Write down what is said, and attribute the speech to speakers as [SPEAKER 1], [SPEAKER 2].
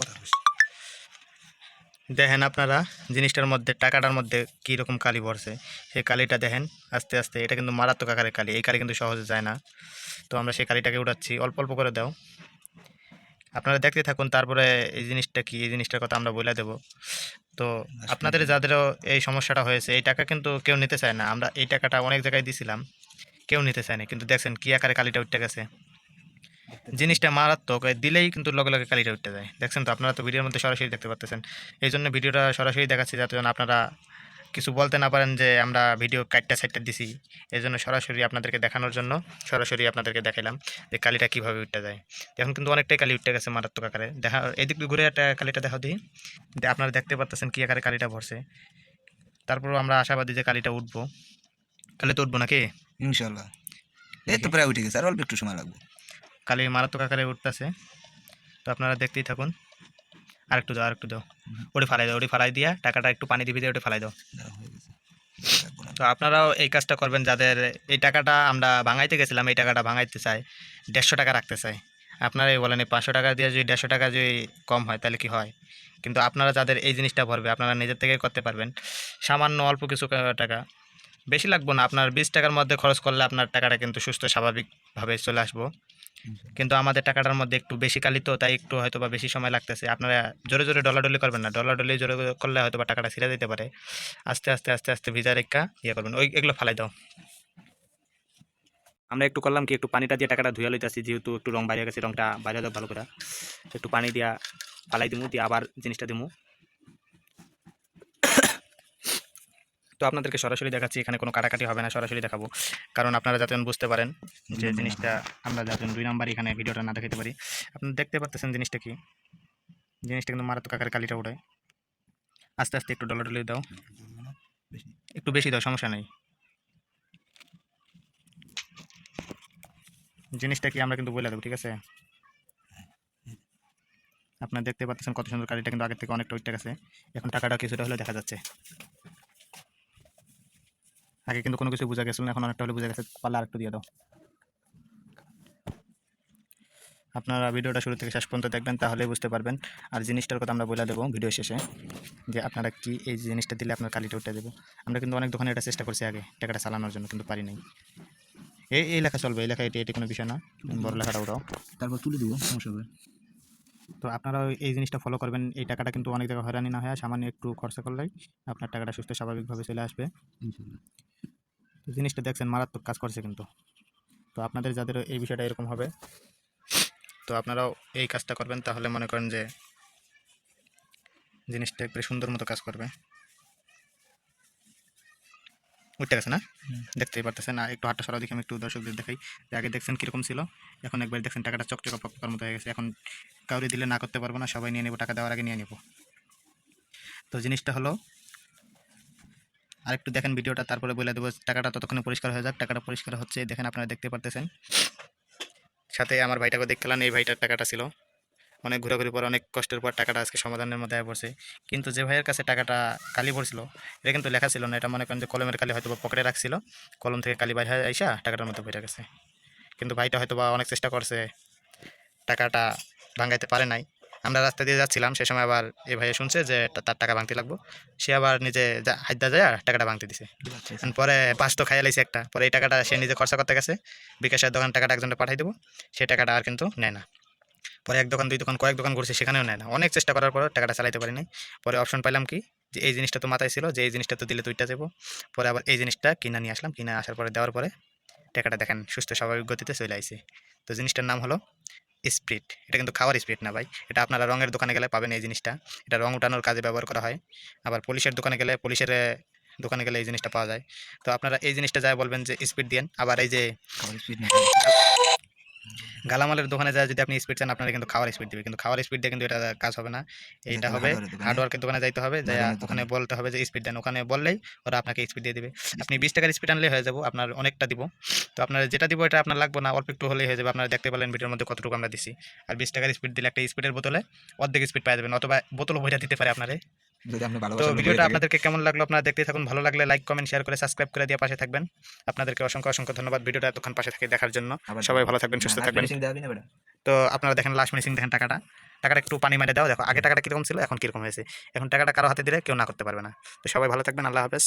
[SPEAKER 1] কথা
[SPEAKER 2] দেখেন আপনারা জিনিসটার মধ্যে টাকাটার মধ্যে কী রকম কালি পড়ছে। সেই কালিটা দেখেন আস্তে আস্তে এটা কিন্তু মারাত্মক আকারের কালি। এই কালি কিন্তু সহজে যায় না। তো আমরা সেই কালিটাকে উঠাচ্ছি অল্প অল্প করে দাও। আপনারা দেখতে থাকুন তারপরে এই জিনিসটা কি এই জিনিসটার কথা আমরা বলে দেব। তো আপনাদের যাদেরও এই সমস্যাটা হয়েছে এই টাকা কিন্তু কেউ নিতে চায় না। আমরা এই টাকাটা অনেক জায়গায় দিছিলাম কেউ নিতে চায় না কিন্তু দেখছেন কী আকারে কালিটা উঠতে গেছে। জিনিসটা মারাত্মক দিলেই কিন্তু লগে লগে কালিটা উঠতে যায়। দেখছেন তো, আপনারা তো ভিডিওর মধ্যে সরাসরি দেখতে পাচ্ছেন এই জন্য ভিডিওটা সরাসরি দেখাচ্ছি যাতে আপনারা কিছু বলতে না পারেন যে, আমরা ভিডিও কাটটা সাইটটা দিছি। এই জন্য সরাসরি আপনাদেরকে দেখানোর জন্য সরাসরি আপনাদেরকে দেখালাম যে, কালিটা কীভাবে উঠতে যায়। এখন কিন্তু অনেকটাই কালি উঠতে গেছে মারাত্মক আকারে। দেখা, এদিক ঘুরে একটা কালিটা দেখা দিই। আপনারা দেখতে পাচ্ছেন কী আকারে কালিটা ভরছে। তারপরও আমরা আশাবাদী যে, কালিটা উঠবো। কালি তো উঠবো নাকি?
[SPEAKER 1] ইনশাল্লাহ এই তো প্রায় উঠে গেছে, আর অল্প একটু সময় লাগবে।
[SPEAKER 2] কালি মারাত্মক আকারে উঠতেছে। তো আপনারা দেখতেই থাকুন। আরেকটু দাও আর একটু দাও ওটি ফালাই দাও ওটি ফালাই দিয়া টাকাটা একটু পানি দিবি দিয়ে ওটি ফালাই দাও। তো আপনারাও এই কাজটা করবেন যাদের এই টাকাটা আমরা ভাঙাইতে গেছিলাম এই টাকাটা ভাঙাইতে চাই দেড়শো টাকা রাখতে চাই। আপনারাই বলেন এই পাঁচশো টাকা দিয়ে যদি দেড়শো টাকা যদি কম হয় তাহলে কি হয়? কিন্তু আপনারা যাদের এই জিনিসটা ভরবে আপনারা নিজের থেকে করতে পারবেন। সামান্য অল্প কিছু টাকা। বেশি লাগবো না আপনার বিশ টাকার মধ্যে খরচ করলে আপনার টাকাটা কিন্তু সুস্থ স্বাভাবিকভাবে চলে আসব। কিন্তু আমাদের টাকাটার মধ্যে একটু বেশি কালি তো তাই একটু হয়তো বা বেশি সময় লাগতেছে। আপনারা জোরে জোরে ডলাডলি করবেন না ডলাডলি জোরে জোরে করলে হয়তো বা টাকাটা ছিঁড়ে দিতে পারে। আস্তে আস্তে আস্তে আস্তে ভিজা রেখা ইয়ে করবেন ওই এগুলো ফালাই দাও। আমরা একটু করলাম কি একটু পানিটা দিয়ে টাকাটা ধুয়ে লইতেছি যেহেতু একটু রং বাইরে গেছে রংটা বাইরে দাও ভালো করে। একটু পানি দিয়া ফালাই দিমু দিয়ে আবার জিনিসটা দিমু। তো আপনাদেরকে সরাসরি দেখাচ্ছি এখানে কোনো কাটাকাটি হবে না সরাসরি দেখাবো। কারণ আপনারা যাতে বুঝতে পারেন যে জিনিসটা আমরা যাতে দুই নাম্বার এখানে ভিডিওটা না দেখাতে পারি। আপনারা দেখতে পাচ্ছেন জিনিসটা কি? জিনিসটা কিন্তু মারাত্মক আকারে কালিটা ওঠায় আস্তে আস্তে একটু ডলার ডলি দাও। একটু বেশি দাও সমস্যা নেই। জিনিসটা কি আমরা কিন্তু বলে দেবো ঠিক আছে? আপনারা দেখতে পাচ্ছেন কত সুন্দর কালিটা কিন্তু আগের থেকে অনেকটা উঠতে গেছে। এখন টাকাটা কিছুটা হলেও দেখা যাচ্ছে। আগে কিন্তু কোনো কিছু বোঝা গেছিল না। এখন অনেকটা হলে বোঝা গেছে, পারলে আরেকটু দিয়ে দাও। আপনারা ভিডিওটা শুরু থেকে শেষ পর্যন্ত দেখবেন, তাহলেই বুঝতে পারবেন। আর জিনিসটার কথা আমরা বলে দেবো ভিডিও শেষে, যে আপনারা কি এই জিনিসটা দিলে আপনার কালিটা উঠে দেবো। আমরা কিন্তু অনেক দোকানে এটা চেষ্টা করছি আগে, টাকাটা চালানোর জন্য, কিন্তু পারি নাই। এই এই লেখা চলবে, এই লেখা এটি এটি কোনো বিষয় না। বড় লেখাটা ওটাও
[SPEAKER 1] তারপর তুলে দেবো, সমস্যা হবে।
[SPEAKER 2] তো আপনারা এই জিনিসটা ফলো করবেন। এই টাকাটা কিন্তু অনেক জায়গায় হয়রানি না হয় সামান্য একটু খরচা করলেই আপনার টাকাটা সুস্থ স্বাভাবিকভাবে চলে আসবে। তো জিনিসটা দেখছেন মারাত্মক কাজ করছে কিন্তু। তো আপনাদের যাদের এই বিষয়টা এরকম হবে তো আপনারাও এই কাজটা করবেন তাহলে মনে করেন যে জিনিসটা একটু সুন্দর মতো কাজ করবে। উঠতে গেছে না? দেখতেই পারতেছেন। না একটু হাতটা সরাও দেখে আমি একটু দর্শকদের দেখাই। যে আগে দেখছেন কীরকম ছিল এখন একবার দেখছেন টাকাটা চকচকা পকপকার মতো হয়ে গেছে। এখন কাউরি দিলে না করতে পারব না সবাই নিয়ে নেব টাকা দেওয়ার আগে নিয়ে নেব। তো জিনিসটা হলো আরেকটু দেখেন ভিডিওটা তারপরে বলে দেবো টাকাটা ততক্ষণে পরিষ্কার হয়ে যাক। টাকাটা পরিষ্কার হচ্ছে দেখেন আপনারা দেখতে পারতেছেন। সাথে আমার ভাইটাকে দেখলাম এই ভাইটার টাকাটা ছিল। অনেক ঘোরাঘুরি পর অনেক কষ্টের পর টাকাটা আজকে সমাধানের মধ্যে আয় পড়ছে। কিন্তু যে ভাইয়ের কাছে টাকাটা কালি পড়ছিল এটা কিন্তু লেখা ছিল না এটা মনে করেন যে কলমের কালি হয়তো পকেটে রাখছিল কলম থেকে কালি বাইরে আইসা টাকাটার মধ্যে বেড়ে গেছে। কিন্তু ভাইটা হয়তো বা অনেক চেষ্টা করছে টাকাটা ভাঙাইতে পারে নাই। আমরা রাস্তা দিয়ে যাচ্ছিলাম সে সময় আবার এই ভাইয়া শুনছে যে তার টাকা ভাঙতে লাগবো। সে আবার নিজে যা- হাইদা যায় আর টাকাটা ভাঙতে দিছে। পরে পাঁচ তো খাইয়া লাইছে একটা। পরে এই টাকাটা সে নিজে খরচা করতে গেছে বিকাশের দোকান টাকাটা একজনটা পাঠাই দেবো সেই টাকাটা আর কিন্তু নেয় না। পরে এক দোকান, দুই দোকান, কয়েক দোকান ঘুরছে, সেখানেও নেয় না। অনেক চেষ্টা করার পর টাকাটা চালাইতে পারি নাই পরে অপশন পাইলাম কি? যে এই জিনিসটা তো মাথায় ছিল, যে এই জিনিসটা তো দিলে দুইটা যাব। পরে আবার এই জিনিসটা কিনা নিয়ে আসলাম। কিনা আসার পরে, দেওয়ার পরে টাকাটা দেখেন সুস্থ স্বাভাবিক গতিতে চলে আইছে। তো জিনিসটার নাম হলো স্প্রিট। এটা কিন্তু খাওয়ার স্প্রিট না ভাই। এটা আপনারা রঙের দোকানে গেলে পাবেন এই জিনিসটা। এটা রং উঠানোর কাজে ব্যবহার করা হয়। আবার পুলিশের দোকানে গেলে, পুলিশের দোকানে গেলে এই জিনিসটা পাওয়া যায়। তো আপনারা এই জিনিসটা যায় বলবেন যে স্পিড দিন আবার এই যে গালামালের দোকানে যায় যদি আপনি স্পিড চান আপনারা কিন্তু খাওয়ার স্পিড দিবে। কিন্তু খাওয়ার স্পিড দিয়ে কিন্তু এটা কাজ হবে না।
[SPEAKER 1] এটা
[SPEAKER 2] হবে। হার্ডওয়ার্কের দোকানে যাইতে হবে।
[SPEAKER 1] দোকানের
[SPEAKER 2] ওখানে বলতে হবে যে স্পিড দেন। ওখানে বললেই ওরা আপনাকে স্পিড দিয়ে দিবে। আপনি বিশ টাকার স্পিড আনলে হয়ে যাব আপনার অনেকটা দিব। তো আপনার যেটা দিব এটা আপনার লাগবে না অল্প একটু হলেই হয়ে যাবে। আপনারা দেখতে পেলেন ভিডিওর মধ্যে কতটুকু আমরা দিছি। আর বিশ টাকার স্পিড দিলে একটা স্পিডের বোতলে অর্ধেক স্পিড পাই যাবেন অথবা বোতল বইটা দিতে পারে আপনারে।
[SPEAKER 1] যদি আপনি
[SPEAKER 2] তো ভিডিওটা আপনাদেরকে কেমন লাগল আপনারা দেখতে থাকুন ভালো লাগলে লাইক কমেন্ট শেয়ার করে সাবস্ক্রাইব করে দিয়ে পাশে থাকবেন। আপনাদেরকে অসংখ্য অসংখ্য ধন্যবাদ ভিডিওটা এতক্ষণ পাশে থেকে দেখার জন্য। সবাই ভালো থাকবেন সুস্থ থাকবেন।
[SPEAKER 1] দেওয়া না বেটা
[SPEAKER 2] তো আপনারা দেখেন লাস্ট মিনিসিং দেখেন টাকাটা। টাকাটা একটু পানি মেরে দাও দেখো আগে টাকাটা কীরকম ছিল এখন কীরকম হয়েছে। এখন টাকাটা কারও হাতে দিলে কেউ না করতে পারবে না। তো সবাই ভালো থাকবেন আল্লাহ হাফেজ।